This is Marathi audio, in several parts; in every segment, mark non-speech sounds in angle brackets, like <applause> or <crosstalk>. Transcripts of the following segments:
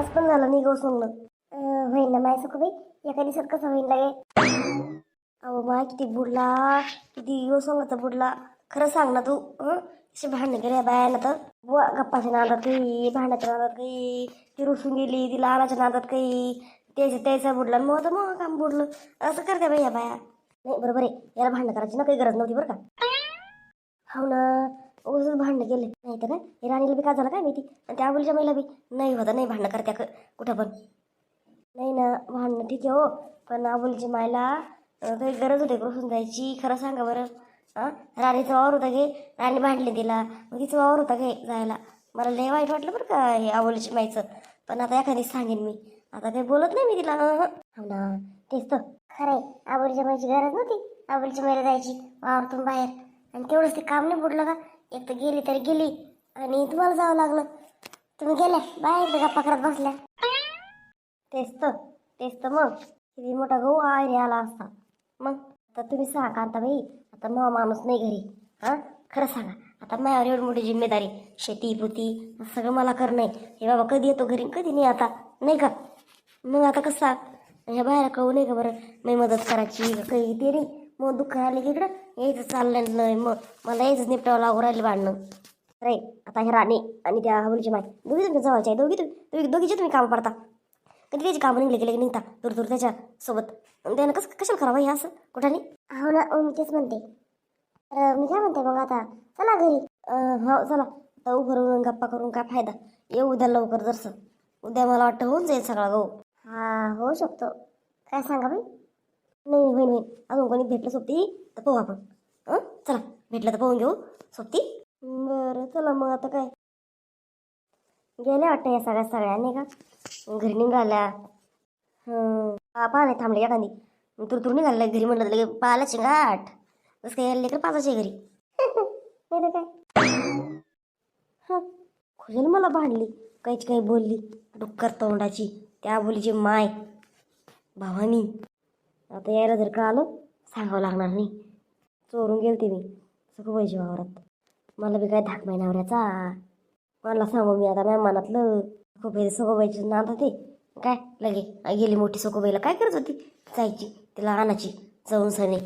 आज पण झालं नाही गो सोंगणं होईन ना माय सुखबाई एका दिवसात कसं होईन लागे? अहो माय किती बुडला. किती यो सोंगाचा बुडला. खरं सांग ना तू अशी भांडणं गेल्या बायाला तर. बुवा गप्पाच्या नादात काही भांड्याच्या नादात काही ती रुसून गेली ती लालाच्या नादात काही त्याचं त्याचा बुडला आणि मग तर मग काम बुडलं. असं करते बाई या बाया. नाही बरोबर आहे. याला भांडणं करायची ना काही गरज नव्हती बरं का? हो ना. उगाच भांडणं गेले नाही तर काय हे राणीला बी का झालं काय माहिती? आणि त्या अबुलच्या महिला बी? नाही होता नाही भांडणं करत्या क- कुठं पण. नाही ना भांडणं ठीक आहे हो. पण अबुलची मायला काही गरज होते कृसून जायची. खरं सांगा बरं. हां राणीचा वावर होता घे राणी भांडली तिला. मग तिचा वावर होता घे जायला. मला लय वाईट वाटलं बरं का हे अबुलची मायचं पण आता एखादी सांगेन मी. आता काही बोलत नाही मी तिला. हो. ना. तेच तर. खरं आहे. आवडीच्या मायची गरज नव्हती. आवडीच्या मायला जायची. वावरतून बाहेर. आणि तेवढंच ते काम नाही बुडलं का? एक तर गेली तरी गेली आणि तुम्हाला जावं लागलं. तुम्ही गेल्या बाहेर गप्पा करत बसल्या. तेच तर तेच तर मग. किती मोठा गहू आयरे आला असता. मग आता तुम्ही सांगा आता बाई आता मग माणूस नाही घरी. हां? खरं सांगा. आता माझ्यावर एवढी मोठी जिम्मेदारी शेती पुती सगळं मला करणं आहे हे बाबा कधी येतो घरी कधी नाही आता नाही का? मग आता कसा? ह्या बाहेर कळू नाही का बरं? मी मदत करायची काही ते नाही. मग दुःख आले की इकडं. यायचं चाललं नाही मग. मला यायचंच निपटावं लागू राहिलं भांडणं. रे आता हे राणी आणि त्या हवलीची माय दोघी तुमच्या जवळच्या आहे दोघी तुम्ही दोघी दोघीचे तुम्ही कामं पडता कधी त्याची कामं निघले गेले की निघता दूर दूर त्याच्या सोबत. आणि त्यानं कसं कशाला करावं हे असं? कुठं नाही? हो ना मी तेच म्हणते. तर मी काय म्हणते मग आता? चला घरी. हो चला. आता उभं गप्पा करून काय फायदा? ये उद्या लवकर जरसं. उद्या मला वाटतं होऊन जाईल सगळा गहू. हा होऊ शकतो. काय सांगा बाई? नाही होईन होईन अजून कोणी भेटलं सोबती तर पाहू आपण. हं? चला भेटलं तर पाहून घेऊ सोबती. बरं चला मग आता काय? गेल्या वाटतं या सगळ्या सगळ्या नाही का? घरी निघाल्या. पाहा नाही थांबले एखादी. मग तुर तुर निघाल्या घरी म्हटलं तर लगे पाहिला शिंगाट जसं काय यायला लेकर पाचाचे घरी. <laughs> नाही तर काय? हां खुशाल मला भांडली काहीच काही बोलली. डुक्कर तोंडाची त्या बोलीची माय. भावानी. आता यायला जर का आलं सांगावं लागणार नाही. चोरून गेलते मी सखूबाईच्या वावरात. मला बी काय धाक नवऱ्याचा मला सांगू मी आता माझ्या मनातलं सखूबाई ना आता होते. काय? लगे गेली मोठी सोकोबाईला काय करत होती? जायची तिला आणायची जाऊन सणे.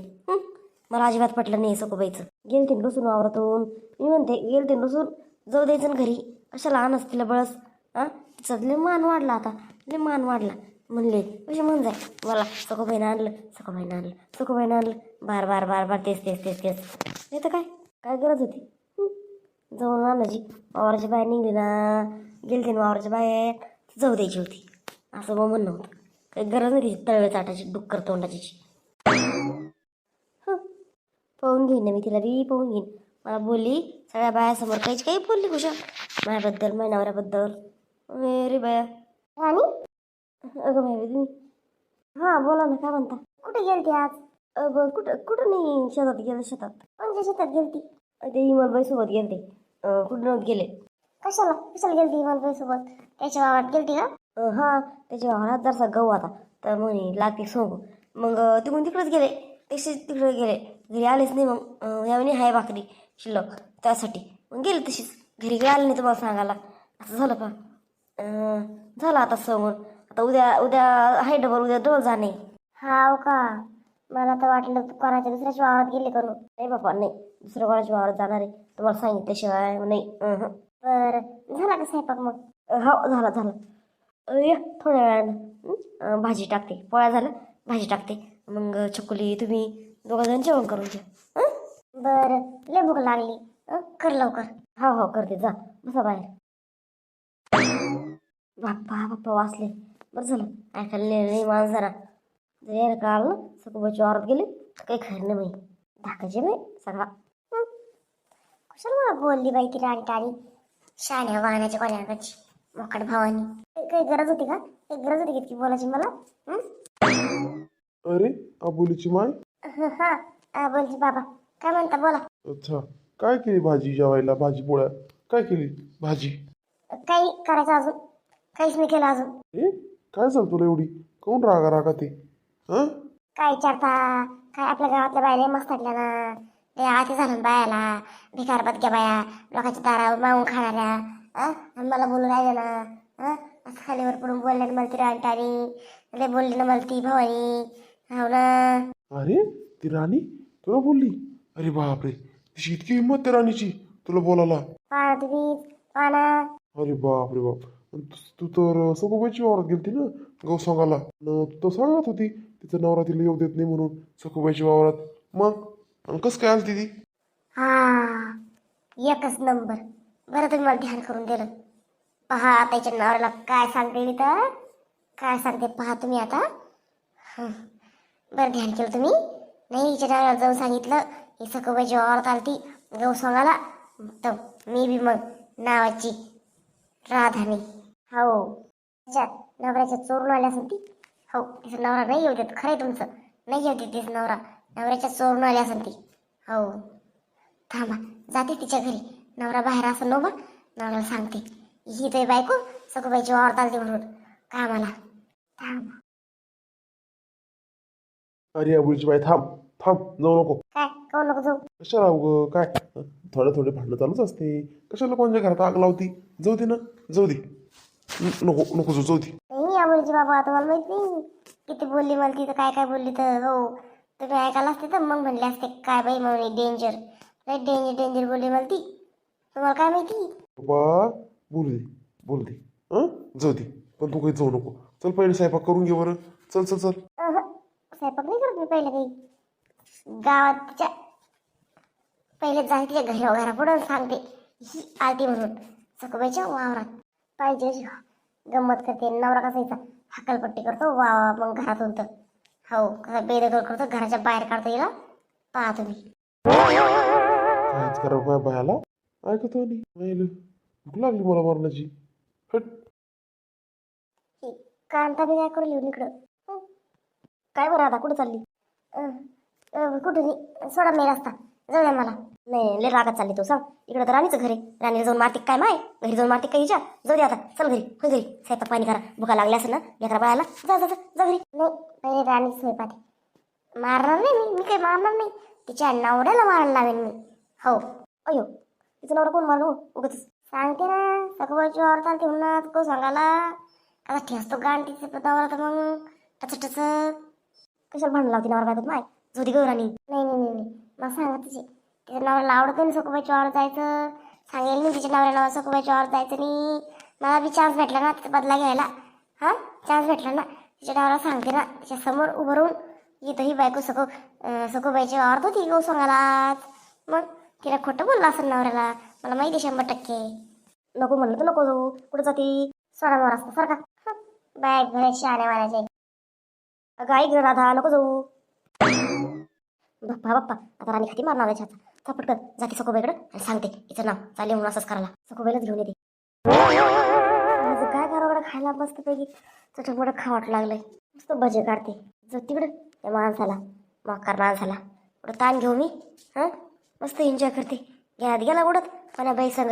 मला अजिबात पटलं नाही सखूबाईचं. गेलते बसून वावरातून. मी म्हणते गेलते बसून जाऊ द्यायचं घरी. कशाला आणस तिला बळस? हां? तिचा लय मान वाढला आता. लय मान वाढला. म्हणले कसे म्हण जाय. मला सखूबाईनं आणलं सखूबाईनं आणलं सखूबाईनं आणलं. बार बार बार बार तेच तेच तेच तेच. नाही तर काय? काय गरज होती? जाऊन आणायची वावराची बाहेर निघली ना. गेलते ना वावराच्या बाहेर. जाऊ द्यायची होती. असं मग म्हणणं होतं. काही गरज नाही तळवे चाटायची डुक्कर तोंडाची हं. पाहून घेईन ना मी तिला बी पाहून घेईन मला बोलली सगळ्या बायासमोर काहीच काही बोलली कुशा? माझ्याबद्दल माझ्या नवऱ्याबद्दल बाया. आणि? अगं बाई तुम्ही हां बोला ना काय म्हणता? कुठे गेलती आज? कुठं कुठं नाही शेतात गेलं शेतात. कोणत्या शेतात गेलती? ते इमलबाई सोबत गेलते. अं, कुठं नव्हते गेले. कशाला? कशाला गेलती इमलबाई सोबत? त्याच्या गावात गेलती का? अं, हा त्याच्या वावरात जरसा गहू आता तर म्हणे लागते सोंग. मग अं, तिकडून तिकडेच गेले. तसेच तिकडे गेले. घरी आलेच नाही मग. अं, यावेळी हाय भाकरी शिल्लक. त्यासाठी. मग गेले तशीच. घरी काही आले नाही तुम्हाला सांगायला. असं झालं का? अं, झालं आता समोर आता उद्या उद्या आहे डबल उद्या डबल जाणे. हाव का? मला तर वाटलं कोणाच्या दुसऱ्याच्या वावरात गेले करू. नाही बाबा नाही. दुसऱ्या कोणाच्या वावरात जाणार आहे? तुम्हाला सांगितल्याशिवाय नाही. अहं. बरं. झाला का स्वयंपाक मग? हो झाला झाला. अं, या थोड्या वेळानं. हं? अं, भाजी टाकते. पोळ्या झालं भाजी टाकते. मग चकुली तुम्ही दोघं जण जेवण करून घ्या. हं? बरं. लय भूक लागली? कर लवकर. हो हो करते. जा. बसा बाहेर. बाप्पा बाप्पा वाचले. बरं झालं. ऐकायला नाही माणसाला जर. यायला कळालं सकोबाची वावरात गेले. तर काही खरं नाही. बाई धाकाचे बाई सगळा. कशाला मला बोलली बाई ती राणी टाणी शाण्या वाहण्याच्या कोणाकडची मोकड भावानी. काही- गरज होती का? काही गरज होती इतकी बोलायची मला? अरे आबोलीची माय? हा हा. बोलची बाबा. काय म्हणता बोला. अच्छा. काय केली भाजी जेवायला? भाजी पोळ्या? काय केली? भाजी? काही करायचं अजून. काहीच नाही केलं अजून. काय झालं तुला एवढी? कोण रागा रागा ते हां? काय विचारता? काय आपल्या गावातल्या बायला मस्त वाटल्या ना. ते आती झालं बायाला. भिकार बदक्या बाया. लोकांच्या दारावर मागून खाणाऱ्या? आणि मला बोलून राहिल्या ना. हां? असं खालीवर पडून बोलल्या ना मला ती रानटाणी लय बोलली ना मला ती भवानी. हो ना. अरे ती राणी? तुला बोलली? अरे बापरे तिची इतकी हिंमत त्या राणीची तुला बोलायला. पाहा तुम्ही. पाहा ना. अरे बाप रे बाप. तू- तू तर सखोबाईची वावरात गेलती ना गौसंगाला. न तू तर सांगत होती तिचं नवरा तिला येऊ देत नाही म्हणून सखोबाईच्या वावरात. मग? कस कसं काय आलती ती? हा एकच नंबर. बरं तुम्ही मला ध्यान करून दिलं. पहा त्याच्या नवऱ्याला काय सांगते मी तर. काय सांगते पहा तुम्ही आता. हं. बरं ध्यान केलं तुम्ही. नाही हिच्या नवऱ्याला जाऊन सांगितलं ही सकोबाईची वावरात आलती गहू सोंगाला तर मी बी मग नावाची राधानी. हो. तिच्या नवऱ्याच्या चोरून आल्या असेल ती? हो तिचा नवरा नाही येऊ देत खरंय तुमचं. नाही येऊ देत तिचा नवरा. नवऱ्याच्या चोरून आल्या असेल ती. हो. थांबा जाते तिच्या घरी. नवरा बाहेर असं नो बा नवऱ्याला सांगते. ही ते बायको सखूबाईची औरत आलती म्हणून कामाला. थांबा. अरे अबुलीची बाई थांब थांब जाऊ नको. काय कोण नको जाऊ? कशाला उगं काय? थोडे थोडे भांडणं चालूच असते. कशाला कोणत्या घरात आग लावती? जाऊ दे ना जाऊ दे. नको नको जाऊ जाऊ दे नाही बाबा तुम्हाला माहीत नाही. किती बोलली मला तिथं काय काय बोलली तर हो. तुम्ही ऐकायला असते तर मग म्हणले असते काय बाई म्हणून डेंजर लय डेंजर डेंजर बोलली मला ती. तुम्हाला काय माहिती? बाबा बोलू दे बोलू दे. हं? जाऊ दे. पण तू काही जाऊ नको. चल पहिले स्वयंपाक करून घे बरं. चल चल चल. अहं, स्वयंपाक नाही करत मी पहिले काही. गावात तिच्या पहिले जाते तिच्या घरी वगैरे पुढं सांगते. ही आलती म्हणून. सकोबाईच्या वावरात. पाहिजे गंमत करते. नवरा कसायचा हकलपट्टी करतो. वा मग घरातून तर हो कसा बेदखल करतो. घराच्या बाहेर काढतो हिला. पहा तुम्ही काहीच करा माझ्या बायाला ऐकतो नाही माहिलं भूक लागली मला मरणाची. हट. कांता बी काय करू लिहून इकडं. काय बरं आता? कुठं चालली? अं, अं, कुठं नाही. सोडा मी रस्ता जाऊ द्या मला. नाही लय रागात चालली तू सांग इकडं तर राणीचं घरी राणीला जाऊन मारते काय माय? घरी जाऊन मारते काय हिच्या? जाऊ दे आता. चल घरी. हो घरी. स्वयंपाक पाणी करा. भुका लागली असेल ना? लेकरा बाळाला? जा जा जा. जा घरी. नाही पहिले राणी स्वयंपाक मारणार नाही मी. मी काही मारणार नाही. तिच्या नवऱ्याला मारायला लावेन मी. हो. अयो तिचं नवरा कोण मारणं उगत सांगते ना सखबाईची औरत आलती म्हणून को सांगायला? आता ठेसतो गाण तिचे नवरा तर मग. टच टच कशाला भांडण लावते नवरा बायकोत माय? झोती गौ राणी. नाही नाही नाही नाही. मला सांगा तिचे. तिच्या नवऱ्याला आवडत नाही सखबाईची औरत जायचं. सांगेल मी तिच्या नवऱ्याला सखबाईची औरत जायचं नाही. मला बी चान्स भेटला ना तिचा बदला घ्यायला. हां? चान्स भेटला ना? तिच्या नवऱ्याला सांगते ना. तिच्या समोर उभं राहून इथं ही बायको सखो सखोबाईची वावर तो होती गौ सांगायला मग तिला खोटं बोललं असं नवऱ्याला? मला माहिती आहे शंभर टक्के. नको म्हणलं तर नको जाऊ. कुठं जाती? सोडा मोर असतं सारखा. बाय घराची आण्या मारायचे अगं ऐक राधा नको जाऊ. बाप्पा बाप्पा. आता राणी खाती मारणार त्याच्या छाचा चपट जाते सखोबाईकडं आणि सांगते हिचं नाव चालेल म्हणून असंच करायला. सखोबाईलाच घेऊन येते. माझं काय करावं खायला मस्त पैकी चटकमट खा वाटू लागलंय. मस्त भजे काढते. जो तिकडं त्या माणसाला मकार माणसाला. कुठं ताण घेऊ मी हां? मस्त एन्जॉय करते. घ्यात गेला उडत पण बाई संग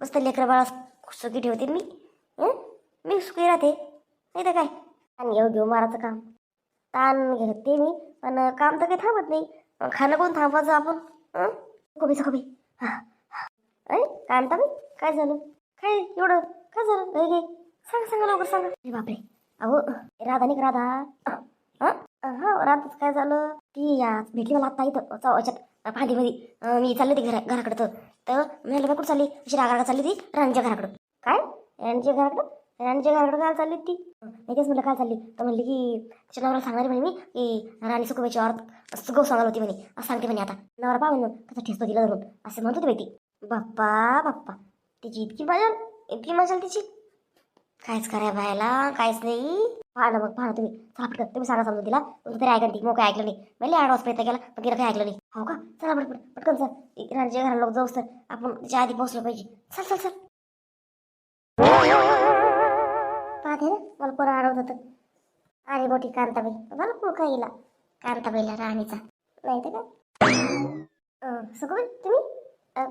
मस्त लेकरं बाळा सुखी ठेवते मी हं? मी सुखी राहते. नाही तर काय? ताण घेऊ घेऊ मारायचं काम. ताण घेते मी पण काम तर काही थांबत नाही. खाणं कोण थांबवायचं आपण हं? कमी कोबी हा हा. अरे काय म्हणता मी काय झालं? काय एवढं? काय झालं? काय गे सांग सांगा लवकर सांगा. अरे बापरे. अहो राधा. नाही राधा हा हो, राधाच काय झालं? ती या भेटली मला आत्ता इथं चौच्यात फांदीमध्ये मी चालले ती घरा घराकडं तर. मी म्हणलं कुठं चालली? अशी रागा चालली ती राणीच्या घराकडं. काय? राणीच्या घराकडं? राणीच्या घराकडे काय चालली ती मी तेच म्हणलं काय चालली. तर म्हणली की तिच्या नवऱ्याला सांगणार म्हणे मी की राणी सुखबाईची औरत सुगव सांगाल होती म्हणे. असं सांगते म्हणे आता. नवरा पा म्हणून कसं ठेसतो दिलं धरून. असं म्हणत होती माहिती बाप्पा बाप्पा. तिची इतकी मजा इतकी मजा तिची. कायच करा बायला कायच नाही. पहा ना मग पहा तुम्ही. चला पटकन. तुम्ही सांगा समजून दिला तुमचं तरी ऐकलं ती. मग काय ऐकलं नाही. मला आठ वाजता प्रयत्न केला पण तिला काही ऐकलं नाही. हो का? चला पटकन पटकन चल. राणीच्या घराला लोक जाऊस तर आपण तिच्या आधी पोहोचलो पाहिजे. चल चल चल. मला कोण आडवत होतं. अरे मोठी कांताबाई मला कोण काय येईल? कांताबाईला राणीचा. नाही तर काय? सगळं तुम्ही?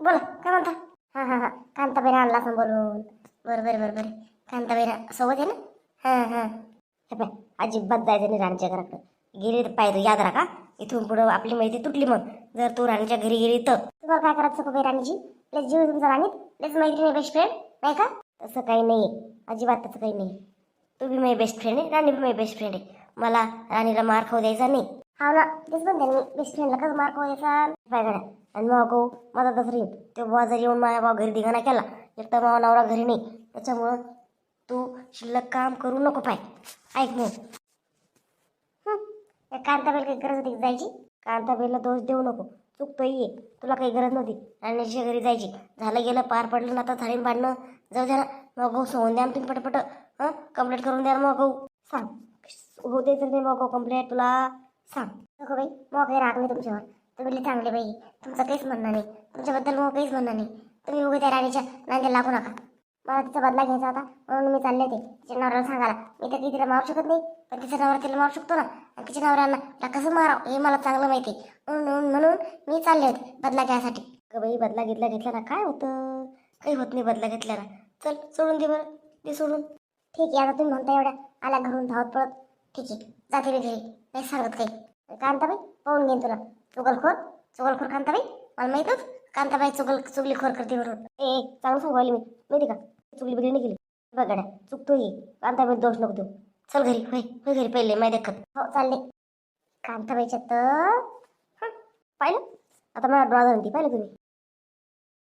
बोला काय म्हणता? हां हां हां कांताबाई आणला असं बोलून. बरं बरं बरं बरं. कांताबाई रा- सोबत आहे ना? हां हां. हे पाय अजिबात जायचं नाही राणीच्या घराकडं. गेली तर पाहिजे याद राखा. इथून पुढं आपली माहिती तुटली मग. जर तू राणीच्या घरी गेली तर. तुम्हाला काय करायचं सुखबाई राणीची लेच जीव तुमचा राणीत? माहिती मैत्रिणी बेस्ट फ्रेंड नाही का? तसं काही नाही आहे अजिबात तसं काही नाही तू बी माझी बेस्ट फ्रेंड आहे राणी बी माझी बेस्ट फ्रेंड आहे. मला राणीला मार खाऊ द्यायचा नाही. हा ना तेच म्हणते ना मी बेस्ट फ्रेंडला कसं मार खाऊ द्यायचा? काय आणि मग गो माझा दसरी येईल तो बुवा जर येऊन माझ्या भाऊ घरी दिघाणा केला एक तर मावा नवरा घरी नाही. त्याच्यामुळं तू शिल्लक काम करू नको पाय ऐक मग या कांताबाईला काही गरज होती जायची? कांताबाईला दोष देऊ नको. चुकतो ये. तुला काही गरज नव्हती. राणीच्या घरी जायची. झालं गेलं पार पडलं ना आता झाडीन बांधणं. जाऊ द्या ना. मग भाऊ सोडून द्या ना तुम्ही पटपट. हां? कंप्लीट करून द्या मग भाऊ सांग. होते दे तर नाही मग कंप्लीट तुला. सांग. नको बाई. मग काही राग नाही तुमच्यावर. तुम्ही लई चांगले बाई. तुमचं काहीच म्हणणं नाही. तुमच्याबद्दल मग काहीच म्हणणं नाही. तुम्ही उभे त्या राणीच्या नांद्या लागू नका. मला तिचा बदला घ्यायचा होता. म्हणून मी चालले होते. तिच्या नवऱ्याला सांगायला. मी तर काही तिला मारू शकत नाही. पण तिचा नवरा तिला मारू शकतो ना. आणि तिच्या नवऱ्यांना तिला कसं मारावं? हे मला चांगलं माहिती आहे. म्हणून म्हणून मी चालले होते बदला घ्यायसाठी. बाई बदला घेतला घेतला ना. काय होतं? काही होत नाही बदला घेतल्याला. चल सोडून दे बरं. दे सोडून. ठीक आहे आता तुम्ही म्हणता एवढ्या. आल्या घरून धावत पळत. ठीक आहे जाते मी घरी. नाही सांगत काही. कांताबाई पाहून घेईन तुला. चुगलखोर. चुगलखोर कांताबाई? मला माहीतच कांताबाई चुगल चुगलीखोर करते म्हणून. ए चांगलं सांगू राहिली मी. माहिती का? चुगली बिगली नाही गेली बघा चुकतो ये कांताबाई दोष नको देऊ. चल घरी होय होय घरी पहिले माय देखत. हो चालले. कांताबाईच्या तर हं, पाहिलं? आता मला ड्रॉ झाली पाहिलं तुम्ही?